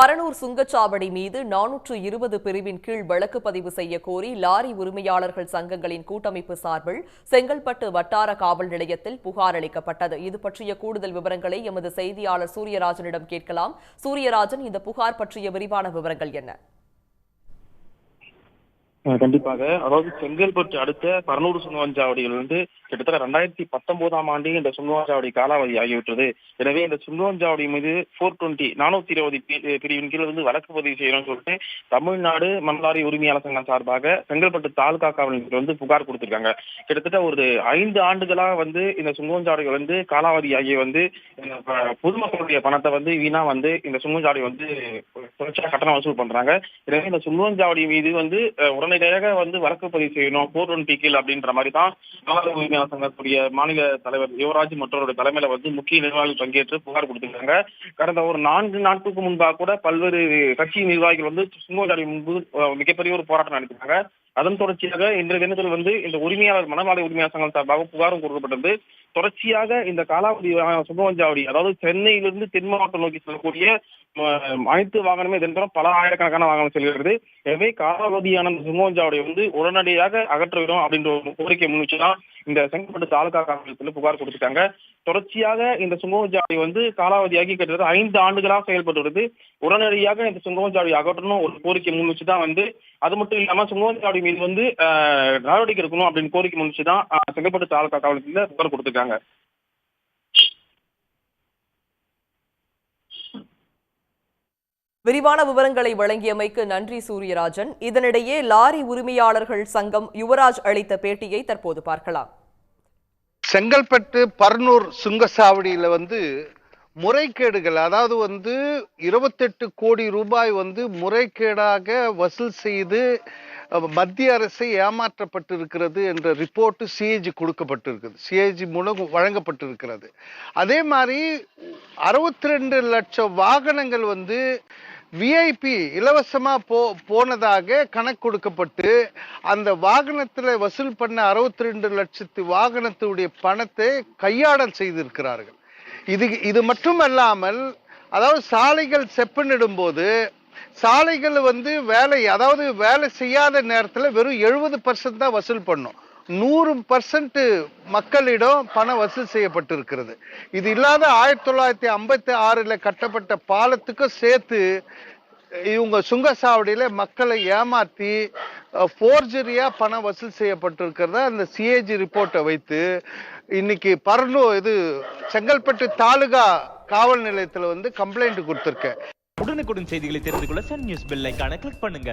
பரனூர் சுங்கச்சாவடி மீது நானூற்று இருபது பிரிவின் கீழ் வழக்கு பதிவு செய்ய கோரி லாரி உரிமையாளர்கள் சங்கங்களின் கூட்டமைப்பு சார்பில் செங்கல்பட்டு வட்டார காவல் நிலையத்தில் புகார் அளிக்கப்பட்டது. இது பற்றிய கூடுதல் விவரங்களை எமது செய்தியாளர் சூரியராஜனிடம் கேட்கலாம். சூரியராஜன் இந்த புகார் பற்றிய விரிவான விவரங்கள் என்ன? கண்டிப்பாக. அதாவது செங்கல்பட்டு அடுத்த பரநூறு சுங்கவஞ்சாவடியில் வந்து கிட்டத்தட்ட ரெண்டாயிரத்தி பத்தொன்பதாம் ஆண்டு இந்த சுங்கவஞ்சாவடி காலாவதி ஆகிவிட்டது. எனவே இந்த சுங்கவஞ்சாவடி மீது போர் டுவெண்ட்டி நானூத்தி இருபது பிரிவின் கீழ் வந்து வழக்கு பதிவு செய்யணும்னு சொல்லிட்டு தமிழ்நாடு மணலாரி உரிமையாளர் சங்கம் சார்பாக செங்கல்பட்டு தாலுகா காவல் வந்து புகார் கொடுத்திருக்காங்க. கிட்டத்தட்ட ஒரு ஐந்து ஆண்டுகளாக வந்து இந்த சுங்கவஞ்சாவடிகள் வந்து காலாவதி ஆகிய வந்து பொதுமக்களுடைய பணத்தை வந்து வீணா வந்து இந்த சுங்கவஞ்சாவடி வந்து தொடர்ச்சியாக கட்டணம் வசூல் பண்றாங்க. எனவே இந்த ஜாவடி மீது வந்து உடனடியாக வந்து வழக்கு பதிவு செய்யணும். போர் ஒன் கீழ் அப்படின்ற மாதிரி தான் மாநில உரிமையாளர் சங்கத்துடைய மாநில தலைவர் யுவராஜ் மற்றவருடைய தலைமையில வந்து முக்கிய நிர்வாகிகள் பங்கேற்று புகார் கொடுத்திருக்காங்க. கடந்த ஒரு நான்கு நாட்களுக்கு முன்பாக கூட பல்வேறு கட்சி நிர்வாகிகள் வந்து சுங்கவஞ்சாவடி முன்பு மிகப்பெரிய ஒரு போராட்டம் நடத்தினாங்க அதன் தொடர்ச்சியாக இன்றைய தினத்தில் வந்து இந்த உரிமையாளர் மனவாளி உரிமையாளர் சங்கம் சார்பாக புகாரும் கொடுக்கப்பட்டது தொடர்ச்சியாக இந்த காலாவதி வாகன அதாவது சென்னையிலிருந்து தென் மாவட்டம் நோக்கி செல்லக்கூடிய அனைத்து வாகனமே தினம் பல ஆயிரக்கணக்கான வாகனம் செல்கிறது. எனவே காலாவதியான இந்த சுங்கவஞ்சாவடியை வந்து உடனடியாக அகற்ற வேண்டும் அப்படின்ற ஒரு கோரிக்கை முன் வச்சுதான் இந்த செங்கல்பட்டு தாலுகா காவலத்தில் புகார் கொடுத்துட்டாங்க. தொடர்ச்சியாக இந்த சுங்கவஞ்சாவடி வந்து காலாவதியாகி கிட்டத்தட்ட ஐந்து ஆண்டுகளாக செயல்பட்டு வருது. உடனடியாக இந்த சுங்கவஞ்சாவடி அகற்றணும் ஒரு கோரிக்கை முன் வச்சு தான் வந்து அது மட்டும் இல்லாம சுங்கவஞ்சாவடி மீது வந்து நடவடிக்கை எடுக்கணும் அப்படின்னு கோரிக்கை முன் வச்சு தான் செங்கல்பட்டு தாலுகா காவலத்தில் புகார் கொடுத்துருக்காங்க. விரிவான விவரங்களை வழங்கியமைக்கு நன்றி சூரியராஜன். இதனிடையே லாரி உரிமையாளர்கள் சங்கம் யுவராஜ் அளித்த பேட்டியை தற்போது பார்க்கலாம். செங்கல்பட்டு பர்னூர் சுங்கசாவடியில் வந்து முறைகேடுகள் அதாவது வந்து இருபத்தெட்டு கோடி ரூபாய் வந்து முறைகேடாக வசூல் செய்து மத்திய அரசை ஏமாற்றப்பட்டிருக்கிறது என்ற ரிப்போர்ட்டு சிஏஜி கொடுக்கப்பட்டிருக்குது. சிஏஜி மூலம் வழங்கப்பட்டிருக்கிறது. அதே மாதிரி அறுபத்தி ரெண்டு லட்சம் வாகனங்கள் வந்து விஐபி இலவசமா போ போனதாக கணக்கு கொடுக்கப்பட்டு அந்த வாகனத்துல வசூல் பண்ண அறுபத்தி ரெண்டு லட்சத்து வாகனத்துடைய பணத்தை கையாடல் செய்திருக்கிறார்கள். இது இது மட்டுமல்லாமல் அதாவது சாலைகள் செப்பனிடும்போது சாலைகள் வந்து வேலை அதாவது வேலை செய்யாத நேரத்தில் வெறும் எழுபது பர்சன்ட் தான் வசூல் பண்ணும். நூறு பர்சன்ட் மக்களிடம் பணம் வசூல் செய்யப்பட்டிருக்கிறது. இது இல்லாத ஆயிரத்தி தொள்ளாயிரத்தி ஐம்பத்தி ஆறில் கட்டப்பட்ட பாலத்துக்கும் சேர்த்து இவங்க சுங்கசாவடியில் மக்களை ஏமாற்றி ஃபோர்ஜரியாக பணம் வசூல் செய்யப்பட்டிருக்கிறத அந்த சிஏஜி ரிப்போர்ட்டை வைத்து இன்னைக்கு பரனு இது செங்கல்பட்டு தாலுகா காவல் நிலையத்தில் வந்து கம்ப்ளைண்ட் கொடுத்துருக்கேன். உடனுக்குடன் செய்திகளை தெரிந்து கொள்ள சன் நியூஸ் பெல் ஐக்கான கிளிக் பண்ணுங்க.